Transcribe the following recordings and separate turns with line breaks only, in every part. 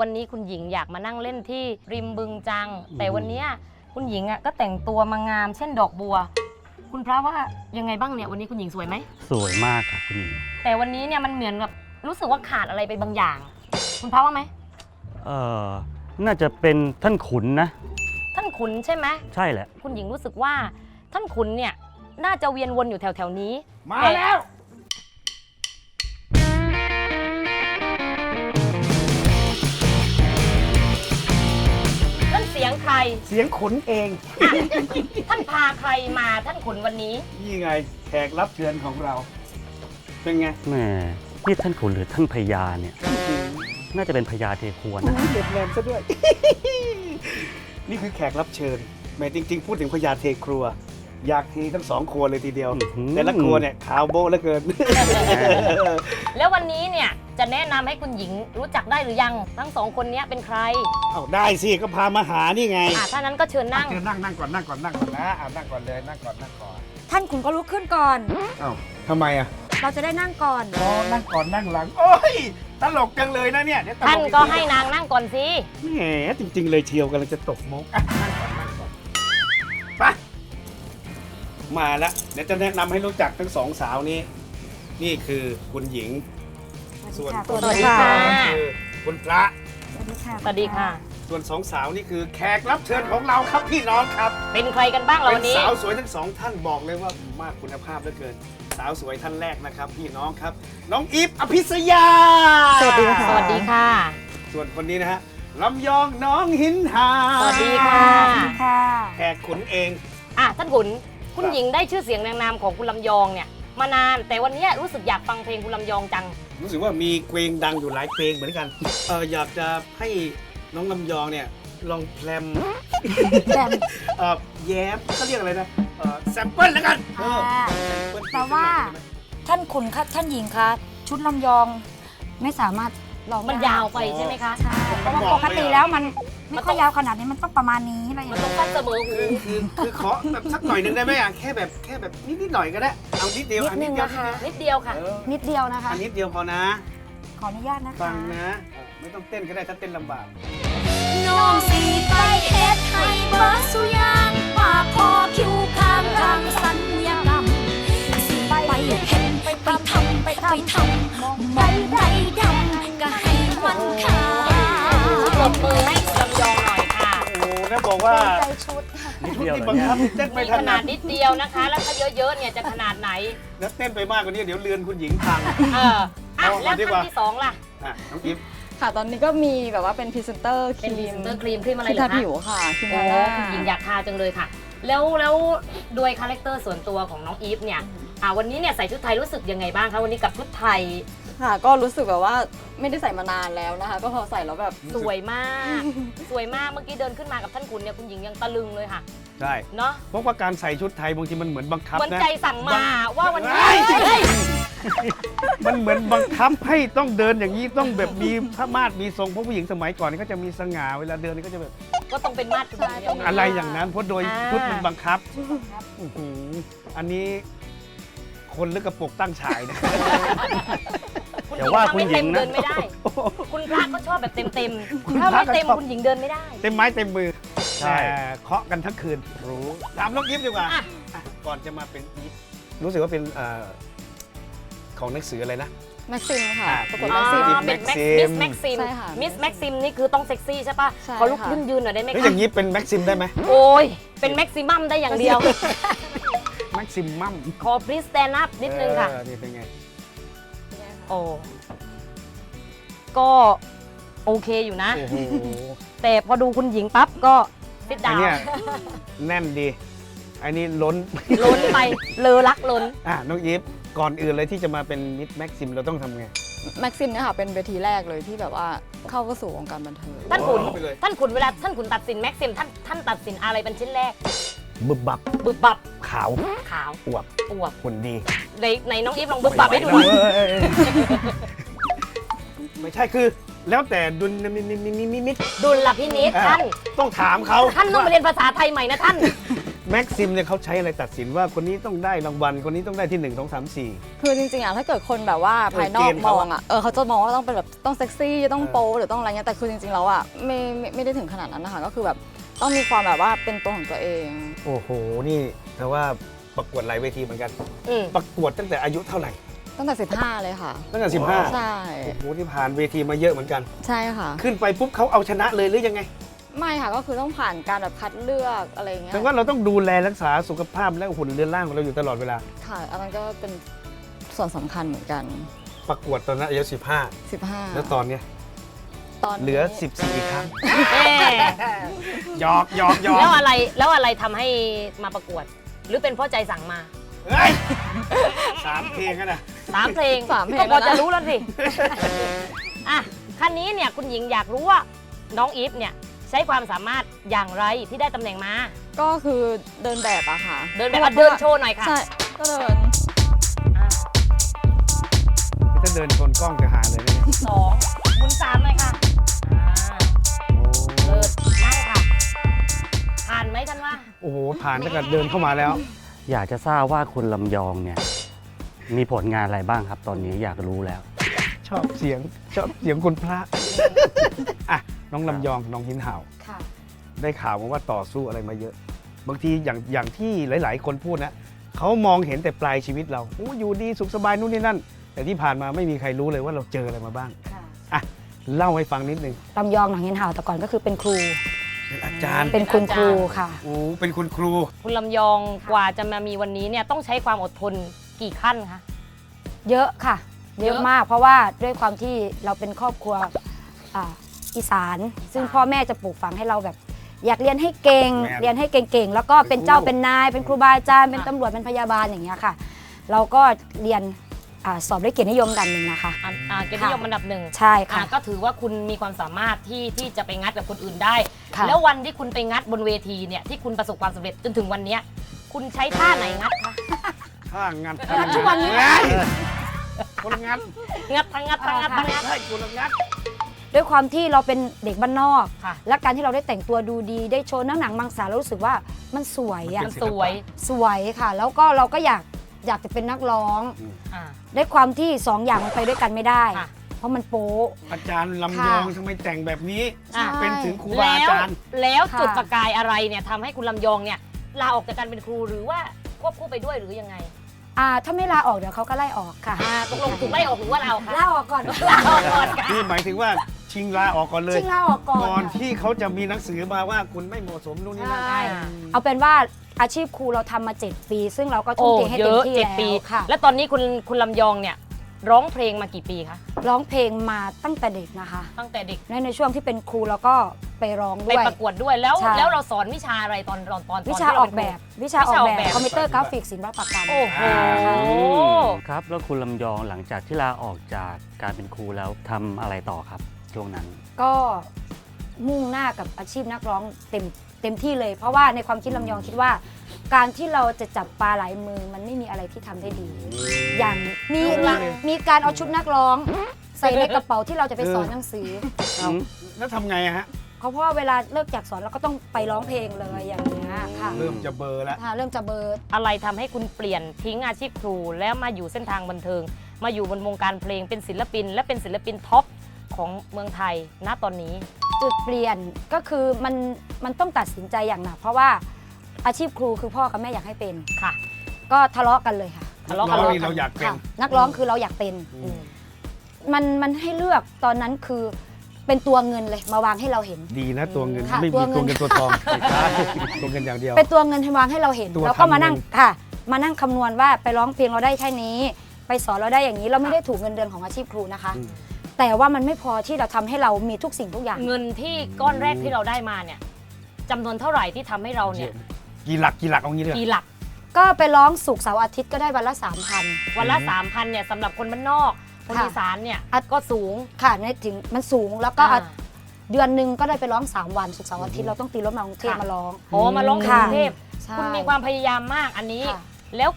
วันนี้คุณหญิงอยากมานั่งเล่นที่ริมบึงจัง แต่วันเนี้ยคุณหญิงอะก็แต่งตัวมางามเช่นดอกบัว คุณพระว่ายังไงบ้างเนี่ยวันนี้คุณหญิงสวยไหม
สวยมากค่ะคุณหญิง
แต่วันนี้เนี่ยมันเหมือนกับรู้สึกว่าขาดอะไรไปบางอย่าง คุณพระว่าไหม
เอ่อน่าจะเป็นท่านขุนนะ
ท่านขุนใช่ไหม
ใช่แหละ
คุณหญิงรู้สึกว่าท่านขุนเนี่ยน่าจะเวียนวนอยู่แถวๆนี้
มาแล้ว
เสียง
ขนเอง
ท่านพาใครมาท่านขุนวันนี้
นี่ไงแขกรับเชิญของเรา เป็นไง
แหมนี่ท่านขุนหรือท่านพญาเนี่ย น่าจะเป็นพญาเทพวนนะ
โอ้ยเด็ดแรงซะด้วย นี่คือแขกรับเชิญแหมจริง ๆ พูดถึงพญาเทครัว อยากเททั้งสองครัวเลยทีเดียว
อื้อหือ
แต่ละครัวเนี่ยขาวโบ๊ะเหลือเกิน
แล้ววันนี้เนี่ย จะแนะนำให้คุณหญิงรู้จักได้หรือยัง ทั้งสองคนเนี้ยเป็นใคร
เอาได้สิก็พามาหานี่ไง
อะถ้านั้นก็เชิญนั่ง
เดี๋ยวนั่งนั่งก่อนนั่งก่อนนั่งก่อนนะเอานั่งก่อนเลยนั่งก่อนนั่งก่อน
ท่านขุนก็ลุกขึ้นก่อน
เอ้าทำไมอะ
เราจะได้นั่งก่อน
อ๋อนั่งก่อนนั่งหลัง โอ้ยตลกจังเลยนะเนี่ยเดี๋ยวตล
ท่าน
อี
ก็
ที
ให้นางนั่งก่อนสิ
แหมจริง ๆ เลยเชียวกำลังจะตกมุกอะนั่งก่อนนั่งก่อนไปมาแล้วเดี๋ยวจะแนะนำให้รู้จักทั้งสองสาวนี้ นี่คือคุณหญิง ส่วน
สวัส
สวัส
ดี
ดี
ค่ะ
ค่ะ
คือคุณพระ
สวัสดีค่ะ
สวัสดีค่ะ
ส่วนสองสาวนี่คือแขกรับเชิญของเราครับพี่น้องครับ
เป็นใครกันบ้างเรา
เป็
วันนนี้
สาวสวยทั้งสองท่านบอกเลยว่ามากคุณภาพเหลือเกิน สาวสวยท่านแรกนะครับ พี่น้องครับ น้องอีฟอภิษยา
สวัสดีค่ะ
สวัสดีค่ะ
ส่วนคนนี้นะฮะลำยองน้องหินหา
สวัสดีค่ะ
ค่ะ
แขกขุนเอง
อะท่านขุน คุณ
ครับ
หญิงได้ชื่อเสียงนางนามของคุณลำยองเนี่ย มานาน แต่วันเนี้ยรู้สึกอยากฟังเพลงคุณลำยองจัง
รู้สึกว่ามีเพลงดังอยู่หลายเพลงเหมือนกันเอออยากจะให้น้องลำยองเนี่ยลองแพลม
แบม
เออแย้มเขาเรียกอะไรนะเออแซมเปิลแล้วกันเออ
ค่ะ
แซมเปิล
แต่ว่าท่านขุนคะท่านหญิงคะชุดลำยองไม่สามารถ ลอง
มัน
ได้
ยาวไปใช่ไหมคะ
ใช่เพราะว่าปกติแล้วมันไม่ค่อยยาวขนาดนี้มันต้องประมาณนี้อะไรอย่าง
มันต้อง
เงี้ย
สั้นเสมอหู
คือคือคือขอแบบสักหน่อยหนึ่งได้ไหมอะแค่แบบแค่แบบนิดนิดๆหน่อยก็ได้เอานิดเดียว
นิด
อัน
นึ
นิด
ง
เดียว
นะคะ
นิดเดียวค่ะ
เออ
นิดเดียวนะคะ
อันนิดเดียวพอนะ
ขออนุญาตนะคะ
ฟังนะเออไม่ต้องเต้นก็ได้ถ้าเต้นลำบาก
น้องสีไปเฮ็ดให้เบิดสุอยางปากคอคิวข้างทางสัญญกรรมสีไปเฮ็ดไปทำไปทำมองใดดำ ก็ให้มันขา
ปรบมือให้ลำยองหน่อยค่ะ
โอ้โหแล้วบอกว่า
ใจชุดค่ะ
นิดเดียว
ที่
เลย
บัง
เนี่ย
คับเต้นไม่
มี
ถ
ข
นั
นา
ด
ดนิดเดียวนะคะ แล้วถ้าเยอะๆเนี่ยจะขนาดไหน
แล้วเต้นไปมากกว่านี้เดี๋ยวเรือนคุณหญิงพัง
เอออะ
เอา
แล้ว
ดีกว่า
ท่า นที่สองล่ะ
อะน้องกิฟ
ค่ะ ตอนนี้ก็มีแบบว่าเป็นพรีเซนเตอร์ค
เป็นพรี
รี
เซ
ม
นเตอร์ครีมครีมอะไร
ที่
เหร
ทา
อคะ
ผิวค่ะครีม
โอ้
ทาหน้า
คุณหญิงอยากทาจังเลยค่ะ แล้วแล้วโดยคาแรคเตอร์ส่วนตัวของน้องอีฟเนี่ย อ่าวันนี้เนี่ยใส่ชุดไทยรู้สึกยังไงบ้างคะวันนี้กับชุดไทย
ค่ะ ก็รู้สึกแบบว่าไม่ได้ใส่มานานแล้วนะคะ ก็พอใส่แล้วแบบ
สวยมาก สวยมากเมื่อกี้เดินขึ้นมากับท่านขุนเนี่ยคุณหญิงยังตะลึงเลยค่ะ
ใช่
เนาะ
เพราะว่าการใส่ชุดไทยบางทีมันเหมือนบังคับ
เหมือน
นะ
ใจสั่งมาว่าวันนี้
เฮ้ย
เฮ้ย
มันเหมือนบังคับให้ต้องเดินอย่างนี้ต้องแบบมีพระมาดมีทรงเพราะผู้หญิงสมัยก่อนนี่ก็จะมีสง่าเวลาเดินนี่ก็จะแบบ
ก็ต้องเป็นมาดคุณหญิงเดียวนะ
อะไรอย่างนั้นเพราะโดย
อ่า
ชุดมันบังคับอื้อหืออันนี้ คนหรือกระปกตั้งฉายนะ
คุณห
แต่
ญิง
ว่า
ทำ
คุณ
ไม่
หญิ
เต็
ง
ม
นะ
เดินไม่ได้ คุณพระก็ชอบแบบเต็มเต็มๆ
คุณ
ถ้า
พระ
ไม่เต็ม
ก็ชอบ
คุณหญิงเดินไม่ได้
เต็มไม้เต็มมือ
ใช่
แต่เคาะกันทั้งคืนรู้ถามน้องยิปดีกว่า
อะ
อะก่อนจะมาเป็นอีฟรู้สึกว่าเป็นเอ่อของหนังสืออะไรนะ
แม็กซิมค่ะ
อ่า
ประกวด
อ๋
แม็กซิม
อเป็นแม็กมิสแม็กซิม
ใช่ค่ะ
มิสแม็กซิมนี่คือต้องเซ็กซี่ใช่ปะ
ใช่
ขอลุก
ค่ะ
ยืนยืนหน่อยได้ไหม
เฮ้ยอ
คะ
ย่างนี้เป็นแม็กซิมได้ไหม
โอ้ยเป็นแม็กซิมัมได้อย่างเดียว
แม็กซิมมัม
ขอ please stand up นิดนึงค่ะ
เออนี่เป็นไง
โอ้ก็โอเคอยู่นะ
โอ้โห
แต่พอดูคุณหญิงปั๊บก็ติด
อั
ดานว
เนี้ยแน่นดี อันนี้ล้น
ล้นไปเลอรักล้น
อะน้องยิปก่อนอื่นเลยที่จะมาเป็นมิดแม็กซิมเราต้องทำไง
แม็กซิมเนี่ยค่ะเป็นเวทีแรกเลยที่แบบว่าเข้าสู่วงการบันเทิง
ท่านขุน
โอ้ไปเลย
ท่านขุนเวลาท่านขุนตัดสินแม็กซิมท่านท่านตัดสินอะไรเป็นชิ้นแรก
บึบบับ
บึบบับ
ขาว
ขาว
อวบ
อวบ
หุ่นดี
ในในน้องอีฟลองบึบบับให้ดูหน่อย
ไม่ไหวแล้วเว้ยไม่ใช่คือแล้วแต่ดุลมิมิมิมิมิมิต
ดุลพินิษ
อะ
ท่าน
ต้องถามเขา
ท่านต้องไปเรียนภาษาไทยใหม่นะท่าน
แม็กซิมเนี่ยเขาใช้อะไรตัดสินว่าคนนี้ต้องได้รางวัล คนนี้ต้องได้ที่1 2 3 4
คือจริงๆอะถ้าเกิดคนแบบว่า
เออ
ภายนอ
เก
ก
ณฑ์
ม
เขา
อ
อะ
งอะเออเขาจะมองว่าต้องเป็นแบบต้องเซ็กซี่ต้อง
เออ
โป๊หรือต้องอะไรเงี้ยแต่คือจริงๆแล้วอะไม่ไม่ไม่ได้ถึงขนาดนั้นนะคะก็คือแบบ ต้องมีความแบบว่าเป็นตัวของตัวเอง
โอ้โห นี่แต่ว่าประกวดหลายเวทีเหมือนกัน
อืม
ประกวดตั้งแต่อายุเท่าไหร่
ตั้งแต่ 15 เลยค่ะ
ตั้งแต่
ใช่
15โอ้โหที่ผ่านเวทีมาเยอะเหมือนกัน
ใช่ค่ะ
ขึ้นไปปุ๊บเขาเอาชนะเลยหรือยังไง
ไม่ค่ะก็คือต้องผ่านการแบบคัดเลือกอะไรเงี้ย
แปลว่าเราต้องดูแลรักษาสุขภาพและหุ่นเรือนร่างของเราอยู่ตลอดเวลา
ค่ะอันนั้นก็เป็นส่วนสำคัญเหมือนกัน
ประกวดตอนนั้นอายุ
15
15 แล้วตอนเนี้ย
ตอน
เหลือ 14 ครั้ง
แม่
หยอกหยอกหยอก
แล้วอะไรแล้วอะไรทำให้มาประกวด หรือเป็นเพราะใจสั่งมา
เฮ้ยสามเพลงกันนะ
สามเพลง
สามเพลง
ก็พอ
แล้วนะ
จะรู้แล้วสิอะคันนี้เนี่ยคุณหญิงอยากรู้ว่าน้องอีฟเนี่ยใช้ความสามารถอย่างไรที่ได้ตำแหน่งมา
ก็คือเดินแบบอะค่ะ
เดินแบบอะเดินโชว์หน่อยค่ะ
ใช่ก็เดิน
อะ
ถ้าเดินชนกล้องจะหาเลยนะเนี่ย
สองหมุนสามเลยค่ะ ไหมท่านว่า
โอ้โหผ่านตั้งแต่เดินเข้ามาแล้ว
อยากจะทราบว่าคุณลำยองเนี่ย มีผลงานอะไรบ้างครับ ตอนนี้อยากรู้แล้ว
ชอบเสียงชอบเสียงคุณพระอะน้องลำยองน้องหินเห่า
ค่ะ
ได้ข่าวมาว่าต่อสู้อะไรมาเยอะ บางทีอย่างอย่างที่หลาย ๆ คนพูดนะเขามองเห็นแต่ปลายชีวิตเราโอ้อยู่ดีสุขสบายนู่นนี่นั่น แต่ที่ผ่านมาไม่มีใครรู้เลยว่าเราเจออะไรมาบ้าง
ค่ะ
อะเล่าให้ฟังนิดนึง
ลำยองหนังเห็นห่าวแต่ก่อนก็คือเป็นครู
เป็นอาจารย์
เป็นคุณครูค่ะ
โอ้เป็นคุณครู
คุณลำยองกว่าจะมามีวันนี้เนี่ยต้องใช้ความอดทนกี่ขั้นคะ
เยอะค่ะ
เย
เย
อะ
อะ มากเพราะว่าด้วยความที่เราเป็นครอบครัวอ่าอีสาน ซึ่ง
ค่ะ
พ่อแม่จะปลูกฝังให้เราแบบ อยากเรียนให้เก่ง
แม่น
เรียนให้เก่งๆแล้วก็เป็นเจ้าเป็นนาย เป็นครูบาอาจารย์เป็นตำรวจเป็นพยาบาลอย่างเงี้ยค่ะ เราก็เรียนอาสอบได้เกียรตินิยมดันหนึ่งนะคะ
อะอะ เกียรตินิยมอันดับหนึ่ง
ใช่ค่ะ
อะก็ถือว่าคุณมีความสามารถที่ที่จะไปงัดกับคนอื่นได้
ค่ะ
แล้ววันที่คุณไปงัดบนเวทีเนี่ยที่คุณประสบความสำเร็จจนถึงวันเนี้ยคุณใช้ท่าไหนงัดคะ
ข้างงาน
ทุกวันนี้
เฮ้ยคนงัด
งัดทั้งงัดทั้งงัดทั้งงัด
ใช่คนงัด
ด้วยความที่เราเป็นเด็กบ้านนอก
ค่ะ
และการที่เราได้แต่งตัวดูดีได้โชว์หน้าหนังมังสาเรารู้สึกว่ามันสวยอะ
มันสวย
สวยค่ะ แล้วก็เราก็อยากอยากจะเป็นนักร้อง
อะ
ด้วยความที่สองอย่างมันไปด้วยกันไม่ได้
ค่ะ
เพราะมันโป๊ะ
อาจารย์ลำยอง
ค่ะ
ทำไมแต่งแบบนี้
อะ
เป็นถึงครูบา
แล้
อาวจารย์
แล้ว
ค่ะ
จุดประกายอะไรเนี่ยทำให้คุณลำยองเนี่ยลาออกจากการเป็นครูหรือว่าควบคู่ไปด้วยหรือยังไง
อ่าถ้าไม่ลาออกเดี๋ยวเขาก็ไล่ออกค่ะ
อ่าตกลงถูกไล่ออกหรือว่าลาออกคะ
ลาออกก่อน
ลาออกก่อนค่ะ
นี่หมายถึงว่าชิงลาออกก่อนเลย
ชิงลาออกก่อน
ก่อนที่เขาจะมีหนังสือมาว่าคุณไม่เหมาะสมนู่นนี่นั่น
ใช่ เอาเป็นว่า อาชีพครูเราทำมา 7 ปี ซึ่งเราก็ทุ่
โอ้
มเทให้
เย
เต็ม
อะ
ที่
เจ็ด
แล้ว
ปี
ค่ะ
แล้วตอนนี้คุณคุณลำยองเนี่ยร้องเพลงมากี่ปีคะ
ร้องเพลงมาตั้งแต่เด็กนะคะ
ตั้งแต่เด็ก
ในในช่วงที่เป็นครูเราก็ไปร้อง
ไป
ด้วย
ประกวดด้วยแล้ว
ใช่
แล้วเราสอนวิชาอะไรตอนตอนตอนตน
วิ
ที่
ชา
เร
ออก
เป็นครู
แบบ วิชาออก
วิชาออก
แบ
แบบบ
คอมพิวเตอร์กราฟิกศิลปะกรรม
โอ้โห
ครับ แล้วคุณลำยองหลังจากที่ลาออกจากการเป็นครูแล้วทำอะไรต่อครับ ช่วงนั้น
ก็มุ่งหน้ากับอาชีพนักร้องเต็ม เต็มที่เลย เพราะว่าในความคิดลำยองคิดว่า การที่เราจะจับปลาหลายมือมันไม่มีอะไรที่ทำได้ดี อย่างมีมีมีการเอาชุดนักร้อง ใส่ในกระเป๋าที่เราจะไปสอนหนังสือ
เอาแล้วทำไงอะฮะ
เขาเพราะว่าเวลาเลิกจากสอนเราก็ต้องไปร้องเพลงเลยอย่างเงี้ยค่ะ
เริ่มจะเบลอร์แล้ว
ค่ะเริ่มจะเบิร์ด
อะไรทำให้คุณเปลี่ยนทิ้งอาชีพครู แล้วมาอยู่เส้นทางบันเทิง มาอยู่บนวงการเพลงเป็นศิลปิน และเป็นศิลปินท็อป ของเมืองไทยณตอนนี้
จุดเปลี่ยนก็คือมันมันต้องตัดสินใจอย่างหนักเพราะว่าอาชีพครูคือพ่อกับแม่อยากให้เป็น
ค่ะ
ก็ทะเลาะกันเลยค่ะ
ทะเลาะ
นั
กัน
ร้อง
เลย
นี่เราอยากเป็น
ค่ะนักร้องคือเราอยากเป็น
อืม
มันมันให้เลือกตอนนั้นคือเป็นตัวเงินเลยมาวางให้เราเห็น
ดีนะตัวเงิน
ค่ะ
ไม่
ตั
มี
วเงิน
ตัวเงินตัวทองไม่ใช่ตัวเงินอย่างเดียว
เป็นตัวเงินให้วางให้เราเห็น
ตัว
เราก็มานั่ง
ทำเงิน
ค่ะ มานั่งคำนวณว่าไปร้องเพลงเราได้แค่นี้ ไปสอนเราได้อย่างนี้เราไม่ได้ถูกเงินเดือนของอาชีพครูนะคะ
อืม
แต่ว่ามันไม่พอที่เราทำให้เรามีทุกสิ่งทุกอย่าง
เงินที่ก้อนแรกที่เราได้มาเนี่ยจำนวนเท่าไหร่ที่ทำให้เราเนี่ย
กี่หลักกี่หลักเอางี้เลย
กี่หลัก
ก็ไปร้องสุกร์เสาร์อาทิตย์ก็ได้วันละ 3,000
วันละสามพันเนี่ยสำหรับคนบ้านนอกคน
ค่ะ
อีสานเนี่ย
อะ
ก็สูง
ค่ะในถึงมันสูงแล้วก็
อ่า
เดือนหนึ่งก็ได้ไปร้อง 3 วันสุกร์เสาร์อาทิตย์เราต้องตีรถมากรุงเทพ
ค่ะ
มาร้อง
โอ้มาลงก
ค่ะ
รุงเทพ
ใช่
คุณมีความพยายามมากอันนี้
ค่ะ
แล้ว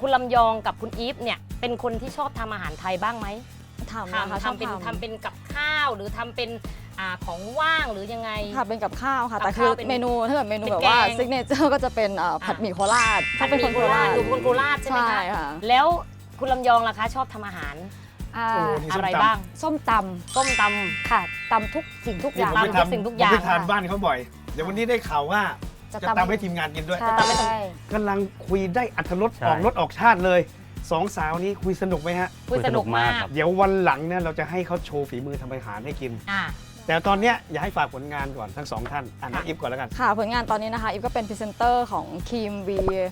คุณลำยองกับคุณอีฟเนี่ยเป็นคนที่ชอบทำอาหารไทยบ้างไหม
ทำนะคะ
ทำ
ชอบ
ทำเป็น
ทำ
ทำเป็นกับข้าวหรือทำเป็นอ่าของว่างหรือยังไง
ค่ะเป็นกับข้าวค่ะ
กับ
แต่คือ
ข้าวเป็น
เมนูถ้าเกิดเมนู
เป็น
แบบว่า
แกง
ซิกเนเจอร์ก็จะเป็นเอ่อผัดหมี่โคราชถ้าเป็นคนโคราช
อยู่คนโคราชใช่ไหม
ใช่
คะ
ค่ะ
แล้วคุณลำยองล่ะคะ ชอบทำอาหาร
อ่า
โอ้นี่
อะไร
ส้มตำ
บ้าง
ส้มต
ส้มตำ
ค่ะตำทุกสิ่งทุกอ
นี่
ย่าง
ผมไป
ตำทุกสิ่ง
ทำ
ทุกอย่าง
ผมไปทานบ้านเขาบ่อย เดี๋ยววันนี้ได้ข่าวว่า
จะ
จะตามให้ทีมงานกินด้วย
ใช่
กำลังคุยได้อัธรส
ใช่
ออกรสออกชาติเลย สองสาวนี้คุยสนุกไหมฮะำ
คุยสนุกมาก
ครับ
เดี๋ยววันหลังเนี่ยเราจะให้เขาโชว์ฝีมือทำอาหารให้กิน
อ่า
แต่ตอนเนี้ยอย่าให้ฝากผลงานก่อนทั้งสองท่านอ่านน้องอิฟก่อนแล้วกัน
ค่ะผลงานตอนนี้นะคะอิฟก็เป็นพรีเซนเตอร์ของครีม V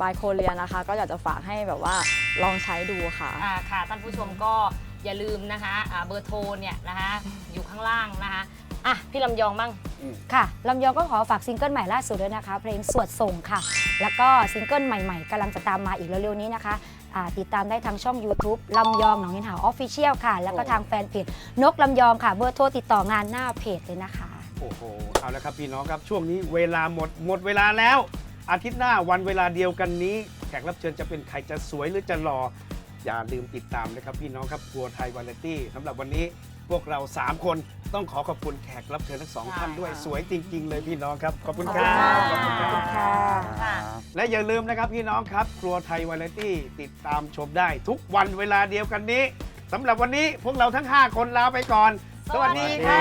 by Korea นะคะ ก็อยากจะฝากให้แบบว่าลองใช้ดูค่ะ
อ่าค่ะท่านผู้ชมก็อย่าลืมนะคะอ่าเบอร์โทรเนี่ยนะคะอยู่ข้างล่างนะคะอะพี่ลำยองบ้าง
ค่ะลำยองก็ขอฝากซิงเกิลใหม่ล่าสุดด้วยนะคะ เพลงสวดส่งค่ะ แล้วก็ซิงเกิลใหม่ๆกำลังจะตามมาอีกเร็วๆนี้นะคะอ่า ติดตามได้ทางช่อง YouTube ลำยองหนองหินหาวออฟฟิเชียลค่ะ แล้วก็ทางแฟนเพจนกลำยองค่ะ เบอร์โทรติดต่องานหน้าเพจเลยนะคะ
โอ้โห เอาละครับพี่น้องครับช่วงนี้เวลาหมดหมดเวลาแล้ว อาทิตย์หน้าวันเวลาเดียวกันนี้ แขกรับเชิญจะเป็นใครจะสวยหรือจะหล่ออย่าลืมติดตามนะครับพี่น้องครับครัวไทยวาไรตี้สำหรับวันนี้ พวกเรา 3 คนต้องขอขอบคุณแขกรับเชิญทั้งสองท่านด้วยสวยจริง ๆ เลยพี่น้องครับ ขอบคุณครับ
ขอบคุณครับ
ค่ะ
ค่ะ
และอย่าลืมนะครับพี่น้องครับ ครัวไทยวาไรตี้ติดตามชมได้ทุกวันเวลาเดียวกันนี้สำหรับวันนี้พวกเราทั้ง 5 คนลาไปก่อน สวัสดีครั